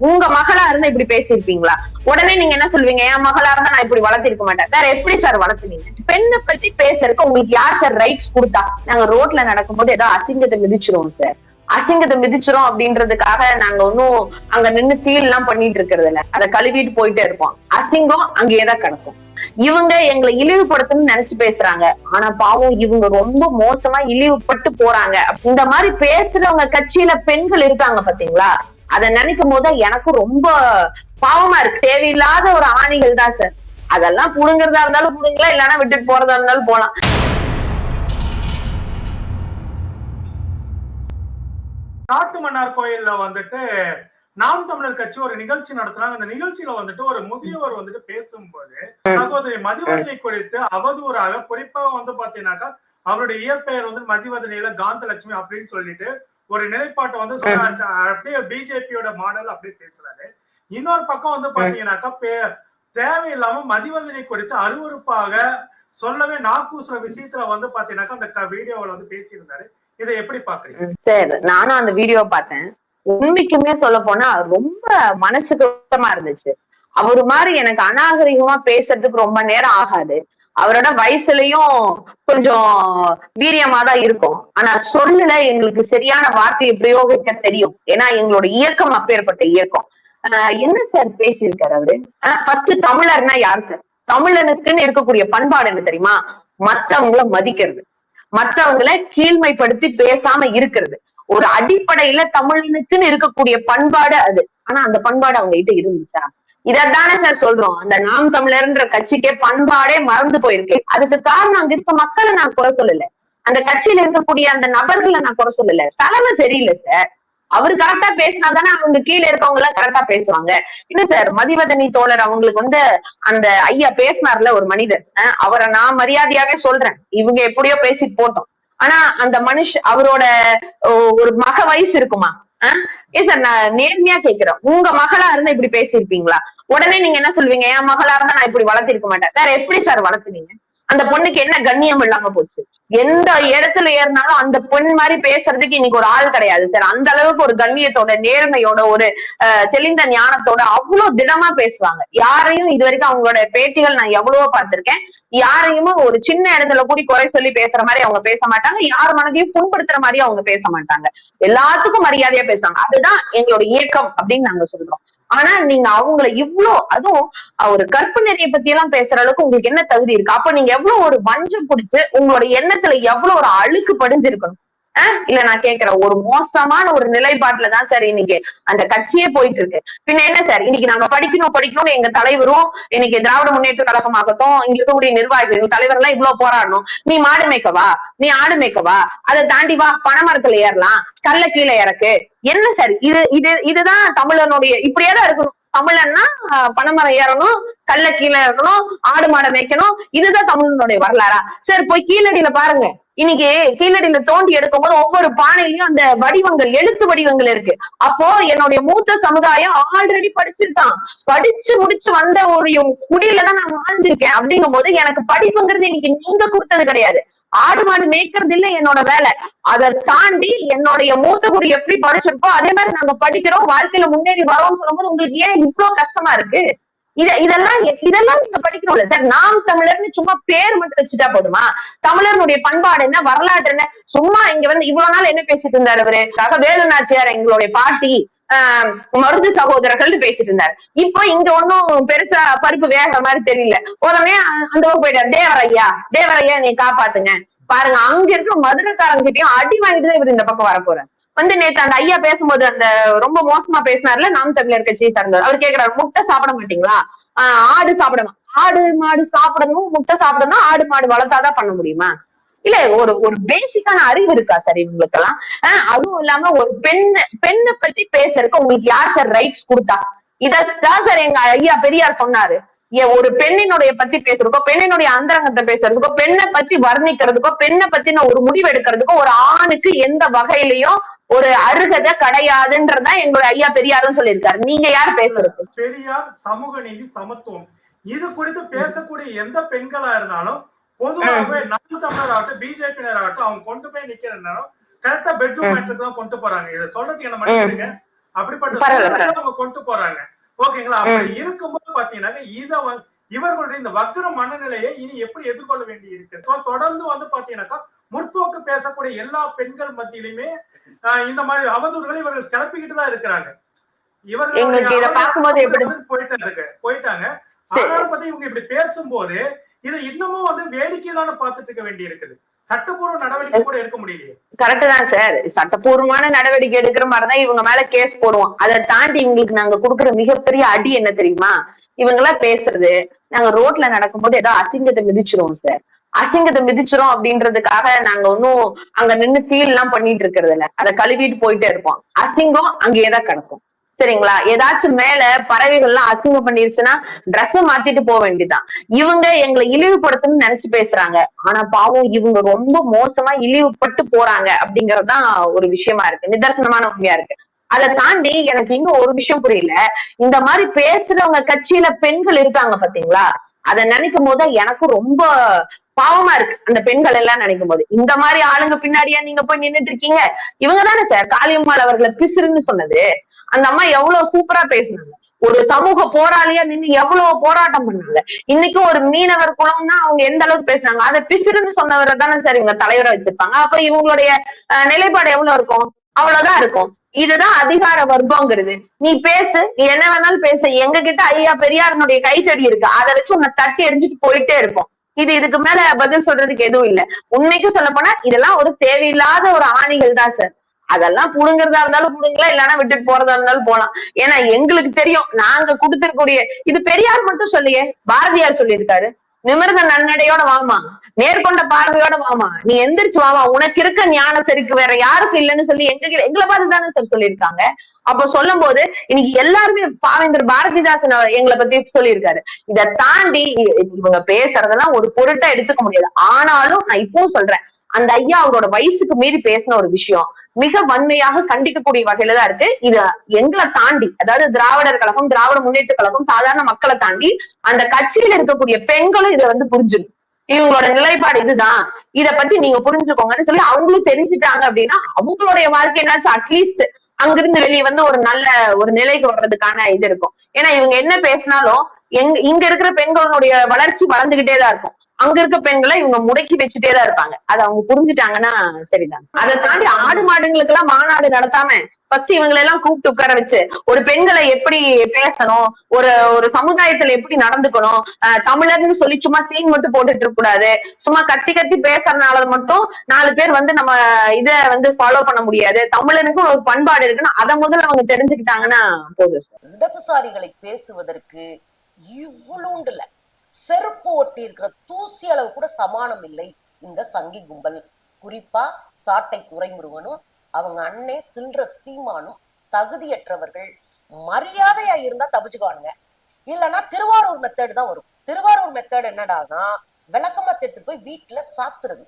உங்க மகளா இருந்தா இப்படி பேசியிருப்பீங்களா? உடனே நீங்க என்ன சொல்லுவீங்க? என் மகளா இருந்தா நான் இப்படி வளர்த்திருக்க மாட்டேன். வேற எப்படி சார் வளர்த்துனீங்க பெண்ணை பத்தி பேசுறதுக்கு உங்களுக்கு யார் சார் ரைட்ஸ் கொடுத்தா? நாங்க ரோட்ல நடக்கும்போது ஏதோ அசிங்கத்தை மிதிச்சிருவோம் சார் அசிங்கத்தை மிதிச்சிரும் அப்படின்றதுக்காக நாங்க ஒன்னும் அங்க நின்னு ஃபீல் எல்லாம் பண்ணிட்டு இருக்கிறது இல்ல. அதை கழுவிட்டு போயிட்டே இருப்போம். அசிங்கம் அங்கேயேதான் கிடக்கும். இவங்க எங்களை இழிவுபடுத்தணும்னு நினைச்சு பேசுறாங்க. ஆனா பாவம் இவங்க ரொம்ப மோசமா இழிவுபட்டு போறாங்க. இந்த மாதிரி பேசுறவங்க கட்சியில பெண்கள் இருக்காங்க பாத்தீங்களா? அதை நினைக்கும் போது எனக்கும் ரொம்ப பாவமா இருக்கு. தேவையில்லாத ஒரு ஆணிகள் தான் சார். அதெல்லாம் புடுங்கறதா இருந்தாலும் புடுங்கலாம் இல்லைன்னா விட்டுட்டு போறதா இருந்தாலும் போலாம். காட்டு மன்னார் கோயில்ல வந்துட்டு நாம் தமிழர் கட்சி ஒரு நிகழ்ச்சி நடத்துறாங்க. அந்த நிகழ்ச்சியில வந்துட்டு ஒரு முதியவர் வந்துட்டு பேசும்போது சகோதரி மதிவதனை குறித்து அவதூறாக குறிப்பாக வந்து பாத்தீங்கன்னாக்கா அவருடைய இயற்பெயர் வந்து மதிவதனையில காந்தலட்சுமி அப்படின்னு சொல்லிட்டு ஒரு நிலைப்பாட்டை வந்து. அப்படியே பிஜேபியோட மாடல் அப்படியே பேசுறாரு. இன்னொரு பக்கம் வந்து பாத்தீங்கன்னாக்கா தேவையில்லாம மதிவதனை குறித்து அருவருப்பாக சொல்லவே நாக்கூசுற விஷயத்துல வந்து பாத்தீங்கன்னாக்கா அந்த வீடியோவுல வந்து பேசியிருந்தாரு. இதை எப்படி பாக்குறீங்க? சரி. நானும் அந்த வீடியோ பார்த்தேன். உண்மைக்குமே சொல்ல போனா ரொம்ப மனசுக்கு கஷ்டமா இருந்துச்சு. அவரு மாதிரி எனக்கு அநாகரிகமா பேசுறதுக்கு ரொம்ப நேரம் ஆகாது. அவரோட வயசுலயும் கொஞ்சம் வீரியமா தான் இருக்கும். ஆனா சொல்லல எங்களுக்கு சரியான வார்த்தையை பிரயோகிக்க தெரியும். ஏன்னா எங்களோட இயக்கம் அப்பேற்பட்ட இயக்கம். ஆஹ் என்ன சார் பேசியிருக்காரு அவரு? ஃபர்ஸ்ட் தமிழர்னா யார் சார்? தமிழனுக்குன்னு இருக்கக்கூடிய பண்பாடு என்ன தெரியுமா? மத்தவங்களை மதிக்கிறது. மற்றவங்களை கீழ்மைப்படுத்தி பேசாம இருக்கிறது. ஒரு அடிப்படையில தமிழனுக்குன்னு இருக்கக்கூடிய பண்பாடு அது. ஆனா அந்த பண்பாடு அவங்க கிட்ட இருந்துச்சா? இதத்தானே சார் சொல்றோம். அந்த நாம் தமிழர்ன்ற கட்சிக்கே பண்பாடே மறந்து போயிருக்கு. அதுக்கு காரணம் அங்க இருக்க மக்களை நான் குறை சொல்லல. அந்த கட்சியில இருக்கக்கூடிய அந்த நபர்களை நான் குறை சொல்லல. தலைமை சரியில்லை சார் அவர் கரெக்டா பேசினா தானே அவங்க கீழே இருக்கவங்க எல்லாம் கரெக்டா பேசுவாங்க. இல்ல சார் மதிவதனி தோழர் அவங்களுக்கு வந்து அந்த ஐயா பேசினார்ல ஒரு மனிதர். அவரை நான் மரியாதையாவே சொல்றேன். இவங்க எப்படியோ பேசிட்டு போட்டோம். ஆனா அந்த மனுஷ அவரோட ஓ, ஒரு மக வயசு இருக்குமா? ஏன் ஏ சார் நான் நேர்மையா கேக்குறேன். உங்க மகளா இருந்தா இப்படி பேசியிருப்பீங்களா? உடனே நீங்க என்ன சொல்லுவீங்க? என் மகளா இருந்தா நான் இப்படி வளர்த்திருக்க மாட்டேன். வேற எப்படி சார் வளர்த்துனீங்க? அந்த பொண்ணுக்கு என்ன கண்ணியம் இல்லாம போச்சு? எந்த இடத்துல ஏறினாலும் அந்த பொண்ணு மாதிரி பேசுறதுக்கு இன்னைக்கு ஒரு ஆள் கிடையாது சார் அந்த அளவுக்கு ஒரு கண்ணியத்தோட நேர்மையோட ஒரு அஹ், தெளிந்த ஞானத்தோட அவ்வளவு திடமா பேசுவாங்க. யாரையும் இது வரைக்கும் அவங்களோட பேட்டிகள் நான் எவ்வளவோ பார்த்திருக்கேன். யாரையுமே ஒரு சின்ன இடத்துல கூடி குறை சொல்லி பேசுற மாதிரி அவங்க பேச மாட்டாங்க. யார் மனதையும் புண்படுத்துற மாதிரி அவங்க பேச மாட்டாங்க. எல்லாத்துக்கும் மரியாதையா பேசுவாங்க. அதுதான் எங்களோட இயக்கம் அப்படின்னு நாங்க சொல்றோம். ஆனா நீங்க அவங்கள இவ்ளோ அதுவும் ஒரு கற்பு நெறியை பத்தி எல்லாம் பேசுற அளவுக்கு உங்களுக்கு என்ன தகுதி இருக்கு? அப்ப நீங்க எவ்வளவு ஒரு வஞ்சம் புடிச்சு உங்களோட எண்ணத்துல எவ்வளவு ஒரு அழுக்கு படிஞ்சிருக்கணும்? இல்ல நான் கேக்குறேன் ஒரு மோசமான ஒரு நிலைப்பாட்டுல தான் சார் இன்னைக்கு அந்த கட்சியே போயிட்டு இருக்கு. பின்ன என்ன சார்? இன்னைக்கு நாங்க படிக்கணும் படிக்கணும்னு எங்க தலைவரும் இன்னைக்கு திராவிட முன்னேற்ற கழகமாகட்டும் இங்க இருக்கக்கூடிய நிர்வாகிகள் தலைவர் எல்லாம் இவ்வளவு போராடணும். நீ மாடு மேய்க்கவா நீ ஆடு மேய்க்கவா அதை தாண்டி வா பனைமரத்துல ஏறலாம் கல்ல கீழே இறக்கு. என்ன சார் இது இது இதுதான் தமிழனுடைய இப்படியே தான் இருக்கணும். தமிழன்னா ஆஹ், பனைமரம் ஏறணும் கல்ல கீழே இருக்கணும் ஆடு மாடை மேய்க்கணும். இதுதான் தமிழனுடைய வரலாறா? சார் போய் கீழடியில பாருங்க. இன்னைக்கு கீழடியில தோண்டி எடுக்கும் போது ஒவ்வொரு பானையிலயும் அந்த வடிவங்கள் எழுத்து வடிவங்கள் இருக்கு. அப்போ என்னுடைய மூத்த சமுதாயம் ஆல்ரெடி படிச்சிருக்கான். படிச்சு முடிச்சு வந்த ஒரு குடியிலதான் நான் வாழ்ந்திருக்கேன். அப்படிங்கும் போது எனக்கு படிப்புங்கிறது இன்னைக்கு நீங்க கொடுத்தது கிடையாது. ஆடு மாடு மேய்க்கிறது இல்ல என்னோட வேலை. அதை தாண்டி என்னுடைய மூத்த குடி எப்படி படிச்சிருக்கோ அதே மாதிரி நாங்க படிக்கிறோம். வாழ்க்கையில முன்னேறி வரோம்னு சொல்லும்போது உங்களுக்கு ஏன் இவ்வளவு கஷ்டமா இருக்கு? இத இதெல்லாம் இதெல்லாம் நீங்க படிக்கணும்ல. சார் நாம் தமிழர்னு சும்மா பேர் மட்டும் வச்சுட்டா போதுமா? தமிழர்களுடைய பண்பாடு என்ன வரலாற்று என்ன? சும்மா இங்க வந்து இவ்வளவு நாள் என்ன பேசிட்டு இருந்தாரு அவரு? ஆக வேலுநாச்சியார் எங்களுடைய பாட்டி ஆஹ் மருது சகோதரர்கள் பேசிட்டு இருந்தார். இப்போ இங்க ஒண்ணும் பெருசா பருப்பு வேகிற மாதிரி தெரியல. உடனே அந்த பக்கம் போயிட்டார். தேவரையா தேவரையா நீ காப்பாத்துங்க. பாருங்க அங்க இருக்கிற மதுரைக்காரங்கிட்டயும் அடி வாங்கிட்டு தான் இவர் இந்த பக்கம் வர போறாரு வந்து நேத்து அந்த ஐயா பேசும்போது அந்த ரொம்ப மோசமா பேசினார்ல நாம் தமிழர் கட்சியை சார்ந்தவர். அவர் கேக்குறாரு முட்டை சாப்பிட மாட்டீங்களா? ஆஹ் ஆடு சாப்பிடணும். ஆடு மாடு சாப்பிடணும் முட்டை சாப்பிடணும் ஆடு மாடு வளர்த்தாதான் பண்ண முடியுமா? இல்ல ஒரு ஒரு பேசிக்கான அறிவு இருக்கா சார் இவங்களுக்கு எல்லாம் அதுவும் இல்லாம ஒரு பெண் பெண்ணை பத்தி பேசுறதுக்கு உங்களுக்கு யார் சார் ரைட்ஸ் கொடுத்தா? இதான் சார் எங்க ஐயா பெரியார் சொன்னாரு. ஒரு பெண்ணினுடைய பத்தி பேசுறதுக்கோ பெண்ணினுடைய அந்தரங்கத்தை பேசுறதுக்கோ பெண்ணை பத்தி வர்ணிக்கிறதுக்கோ பெண்ணை பத்தின ஒரு முடிவு எடுக்கிறதுக்கோ ஒரு ஆணுக்கு எந்த வகையிலையும் ஒரு அருகதை கிடையாதுன்றதான் எங்களுடைய ஐயா பெரியாரும் சொல்லியிருக்காரு. நீங்க யார் பேசுறது? பெரியார் சமூக நீதி சமத்துவம். இது குறித்து பேசக்கூடிய எந்த பெண்களா இருந்தாலும் பொதுவாகவே நாம் தமிழர் ஆகட்டும் பிஜேபியினர் ஆகட்டும் அவங்க கொண்டு போய் நிக்கிறனாலும் கரெக்டா பெட்ரூம் மேட்டுக்கு தான் கொண்டு போறாங்க. இதை சொல்றதுக்கு என்ன மன்னிச்சிருங்க அப்படிப்பட்ட அவங்க கொண்டு போறாங்க. ஓகேங்களா? அப்படி இருக்கும்போது பாத்தீங்கன்னா இத இவர்களுடைய இந்த வக்கர மனநிலையை இனி எப்படி எதிர்கொள்ள வேண்டி இருக்கு? தொடர்ந்து வந்து பாத்தீங்கன்னாக்கா முற்போக்கு பேசக்கூடிய எல்லா பெண்கள் மத்தியிலுமே இந்த மாதிரி அவதூறுகளை இவர்கள் கிளப்பிக்கிட்டு தான் இருக்கிறாங்க. அவதூறு போயிட்டு இருக்கு. போயிட்டாங்க. ஆனாலும் பத்தி இவங்க இப்படி பேசும்போது இதை இன்னமும் வந்து வேடிக்கை தானே பார்த்துட்டு இருக்க வேண்டி இருக்குது சட்டப்பூர்வ நடவடிக்கை கூட எடுக்க முடியலையே. கரெக்ட் தான் சார். சட்டப்பூர்வமான நடவடிக்கை எடுக்கிற மாதிரிதான் இவங்க மேல கேஸ் போடுவோம். அதை தாண்டி இவங்களுக்கு நாங்க கொடுக்குற மிகப்பெரிய அடி என்ன தெரியுமா? இவங்க எல்லாம் பேசுறது நாங்க ரோட்ல நடக்கும்போது ஏதோ அசிங்கத்தை மிதிச்சிருவோம் சார். அசிங்கத்தை மிதிச்சிரும் அப்படின்றதுக்காக நாங்க ஒன்னும் அங்க நின்னு ஃபீல் எல்லாம் பண்ணிட்டு இருக்கிறது இல்ல. அதை கழுவிட்டு போயிட்டே இருப்போம். அசிங்கம் அங்கேயேதான் கிடக்கும். சரிங்களா? ஏதாச்சும் மேல பறவைகள்லாம் அசிங்கம் பண்ணிருச்சுன்னா ட்ரெஸ் மாத்திட்டு போக வேண்டியதுதான். இவங்க எங்களை இழிவுபடுத்தணும்னு நினைச்சு பேசுறாங்க. ஆனா பாவம் இவங்க ரொம்ப மோசமா இழிவுபட்டு போறாங்க அப்படிங்கறதுதான் ஒரு விஷயமா இருக்கு. நிதர்சனமான உண்மையா இருக்கு. அதை தாண்டி எனக்கு இன்னும் ஒரு விஷயம் புரியல. இந்த மாதிரி பேசுறவங்க கட்சியில பெண்கள் இருக்காங்க பாத்தீங்களா? அதை நினைக்கும் போது எனக்கு ரொம்ப பாவமா இருக்கு. அந்த பெண்கள் எல்லாம் நினைக்கும் போது இந்த மாதிரி ஆளுங்க பின்னாடியா நீங்க போய் நின்னுட்டு இருக்கீங்க. இவங்க தானே சார்? காளியம்மாள் அவர்களை பிசுறுன்னு சொன்னது. அந்த அம்மா எவ்வளவு சூப்பரா பேசுனாங்க. ஒரு சமூக போராளியா நின்னு எவ்வளவு போராட்டம் பண்ணாங்க. இன்னைக்கு ஒரு மீனவர் குலம்னா அவங்க எந்த அளவுக்கு பேசுனாங்க? அதை பிசுறுன்னு சொன்னவரை தானே சார் இவங்க தலைவரா வச்சிருப்பாங்க. அப்ப இவங்களுடைய அஹ், நிலைப்பாடு எவ்வளவு இருக்கும்? அவ்வளவுதான் இருக்கும். இதுதான் அதிகார வர்க்கங்கிறது. நீ பேசு. நீ என்ன வேணாலும் பேசு. எங்க கிட்ட ஐயா பெரியாரனுடைய கைத்தடி இருக்கு. அதை வச்சு உன்னை தட்டி எரிஞ்சுட்டு போயிட்டே இருக்கும் இது இதுக்கு மேல பதில் சொல்றதுக்கு எதுவும் இல்ல. உண்மைக்கு சொல்ல போனா இதெல்லாம் ஒரு தேவையில்லாத ஒரு ஆணிகள் தான் சார் அதெல்லாம் புடுங்குறதா இருந்தாலும் புடுங்கலாம் இல்லைன்னா விட்டுட்டு போறதா இருந்தாலும் போலாம். ஏன்னா எங்களுக்கு தெரியும் நாங்க கொடுத்திருக்கூடிய இது பெரியார் மட்டும் சொல்லியே பாரதியார் சொல்லியிருக்காரு. நிமிர்ந்த நன்னடையோட வாமா. நேர்கொண்ட பார்வையோட வாமா. நீ எந்திரிச்சு வாமா. உனக்கு இருக்க ஞான செருக்கு வேற யாருக்கும் இல்லைன்னு சொல்லி எங்க கிட்ட- எங்களை பார்த்து தானே சார் சொல்லியிருக்காங்க. அப்ப சொல்லும் போது இன்னைக்கு எல்லாருமே பாவேந்தர் பாரதிதாசன் எங்களை பத்தி சொல்லியிருக்காரு. இதை தாண்டி இவங்க பேசுறதெல்லாம் ஒரு பொருட்டா எடுத்துக்க முடியாது. ஆனாலும் நான் இப்பவும் சொல்றேன். அந்த ஐயா அவரோட வயசுக்கு மீறி பேசின ஒரு விஷயம். மிக வன்மையாக கண்டிக்கக்கூடிய வகையில தான் இருக்கு. இது எங்களை தாண்டி அதாவது திராவிடர் கழகம் திராவிட முன்னேற்ற கழகம் சாதாரண மக்களை தாண்டி அந்த கட்சியில இருக்கக்கூடிய பெண்களும் இதை வந்து புரிஞ்சிடும் இவங்களோட நிலைப்பாடு இதுதான். இத பத்தி நீங்க புரிஞ்சுக்கோங்கன்னு சொல்லி அவங்களும் தெரிஞ்சுட்டாங்க அப்படின்னா அவங்களுடைய வாழ்க்கை என்னாச்சும் அட்லீஸ்ட் அங்கிருந்து வெளியே வந்து ஒரு நல்ல ஒரு நிலைக்கு வர்றதுக்கான இது இருக்கும். ஏன்னா இவங்க என்ன பேசினாலும் எங் இங்க இருக்கிற பெண்களுடைய வளர்ச்சி வளர்ந்துகிட்டே தான் இருக்கும். அங்க இருக்க பெண்களை இவங்க முடக்கி வச்சுட்டே தான் இருப்பாங்க. அதை அவங்க புரிஞ்சுட்டாங்கன்னா சரிதான். அதை தாண்டி ஆடு மாடுங்களுக்கு எல்லாம் மாநாடு நடத்தாம ஃபர்ஸ்ட் இவங்களை எல்லாம் கூப்பிட்டு உட்கார வச்சு ஒரு பெண்களை எப்படி பேசணும் ஒரு ஒரு சமுதாயத்துல எப்படி நடந்துக்கணும் தமிழர்னு சொல்லி சும்மா சீன் மட்டும் போட்டுட்டு இருக்க கூடாது. சும்மா கத்தி கத்தி பேசுறதுனால மட்டும் நாலு பேர் வந்து நம்ம இத வந்து ஃபாலோ பண்ண முடியாது. தமிழனுக்கும் ஒரு பண்பாடு இருக்குன்னு அதை முதல்ல அவங்க தெரிஞ்சுக்கிட்டாங்கன்னா போதும் இடதுசாரிகளை பேசுவதற்கு இவ்வளோண்டுல செருப்பு ஒட்டி இருக்கிற தூசி அளவு கூட சமானம் இல்லை. இந்த சங்கி கும்பல் குறிப்பா சாட்டை துறைமுருகனும் அவங்க அண்ணே சில்ற சீமானும் தகுதியற்றவர்கள். மரியாதையா இருந்தா தப்பிச்சுக்குவானுங்க. இல்லைன்னா திருவாரூர் மெத்தேடு தான் வரும். திருவாரூர் மெத்தேடு என்னடானா விளக்கமா எடுத்துட்டு போய் வீட்டுல சாத்துறது.